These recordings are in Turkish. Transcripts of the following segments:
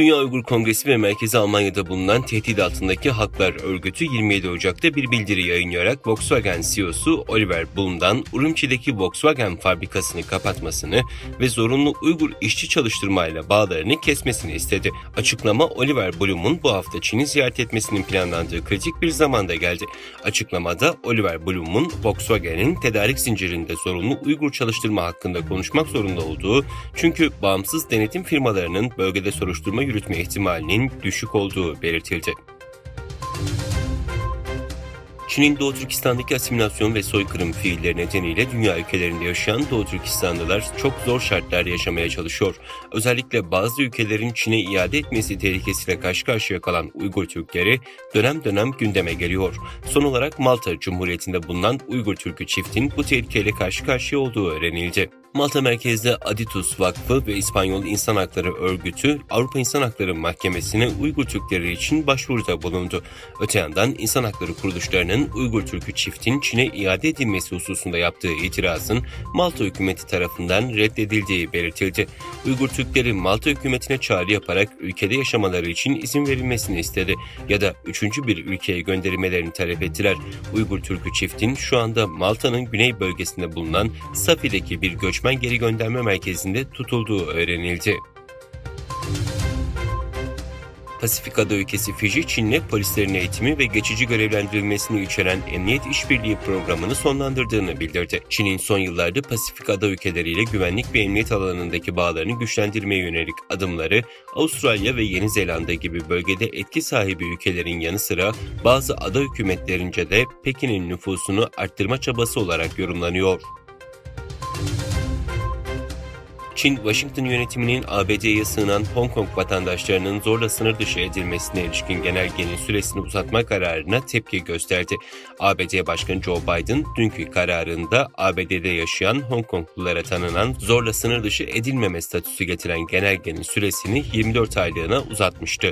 Dünya Uygur Kongresi ve merkezi Almanya'da bulunan tehdit altındaki Haklar Örgütü 27 Ocak'ta bir bildiri yayınlayarak Volkswagen CEO'su Oliver Blume'dan Urumçi'deki Volkswagen fabrikasını kapatmasını ve zorunlu Uygur işçi çalıştırmayla bağlarını kesmesini istedi. Açıklama Oliver Blume'un bu hafta Çin'i ziyaret etmesinin planlandığı kritik bir zamanda geldi. Açıklamada Oliver Blume'un Volkswagen'in tedarik zincirinde zorunlu Uygur çalıştırma hakkında konuşmak zorunda olduğu çünkü bağımsız denetim firmalarının bölgede soruşturma yürütme ihtimalinin düşük olduğu belirtildi. Çin'in Doğu Türkistan'daki asimilasyon ve soykırım fiilleri nedeniyle dünya ülkelerinde yaşayan Doğu Türkistanlılar çok zor şartlar yaşamaya çalışıyor. Özellikle bazı ülkelerin Çin'e iade etmesi tehlikesiyle karşı karşıya kalan Uygur Türkleri dönem dönem gündeme geliyor. Son olarak Malta Cumhuriyeti'nde bulunan Uygur Türk'ü çiftin bu tehlikeyle karşı karşıya olduğu öğrenildi. Malta merkezli Aditus Vakfı ve İspanyol İnsan Hakları Örgütü Avrupa İnsan Hakları Mahkemesi'ne Uygur Türkleri için başvuruda bulundu. Öte yandan İnsan Hakları kuruluşlarının Uygur Türk'ü çiftin Çin'e iade edilmesi hususunda yaptığı itirazın Malta hükümeti tarafından reddedildiği belirtildi. Uygur Türkleri Malta hükümetine çağrı yaparak ülkede yaşamaları için izin verilmesini istedi ya da üçüncü bir ülkeye gönderilmelerini talep ettiler. Uygur Türk'ü çiftin şu anda Malta'nın güney bölgesinde bulunan Safi'deki bir göçmen geri gönderme merkezinde tutulduğu öğrenildi. Pasifik ada ülkesi Fiji, Çin'le polislerin eğitimi ve geçici görevlendirilmesini içeren Emniyet İşbirliği programını sonlandırdığını bildirdi. Çin'in son yıllarda Pasifik ada ülkeleriyle güvenlik ve emniyet alanındaki bağlarını güçlendirmeye yönelik adımları Avustralya ve Yeni Zelanda gibi bölgede etki sahibi ülkelerin yanı sıra bazı ada hükümetlerince de Pekin'in nüfusunu arttırma çabası olarak yorumlanıyor. Çin, Washington yönetiminin ABD'ye sığınan Hong Kong vatandaşlarının zorla sınır dışı edilmesine ilişkin genelgenin süresini uzatma kararına tepki gösterdi. ABD Başkanı Joe Biden dünkü kararında ABD'de yaşayan Hong Konglulara tanınan zorla sınır dışı edilmeme statüsü getiren genelgenin süresini 24 aylığına uzatmıştı.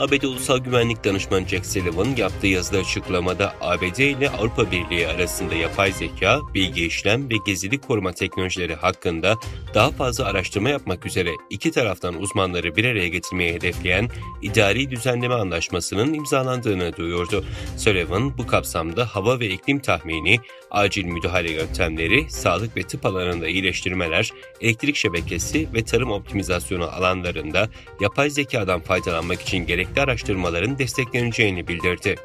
ABD Ulusal Güvenlik Danışmanı Jack Sullivan yaptığı yazıda açıklamada ABD ile Avrupa Birliği arasında yapay zeka, bilgi işlem ve gizlilik koruma teknolojileri hakkında daha fazla araştırma yapmak üzere iki taraftan uzmanları bir araya getirmeyi hedefleyen idari düzenleme anlaşmasının imzalandığını duyurdu. Sullivan bu kapsamda hava ve iklim tahmini, acil müdahale yöntemleri, sağlık ve tıp alanında iyileştirmeler, elektrik şebekesi ve tarım optimizasyonu alanlarında yapay zekadan faydalanmak için gerekli araştırmaların destekleneceğini bildirdi.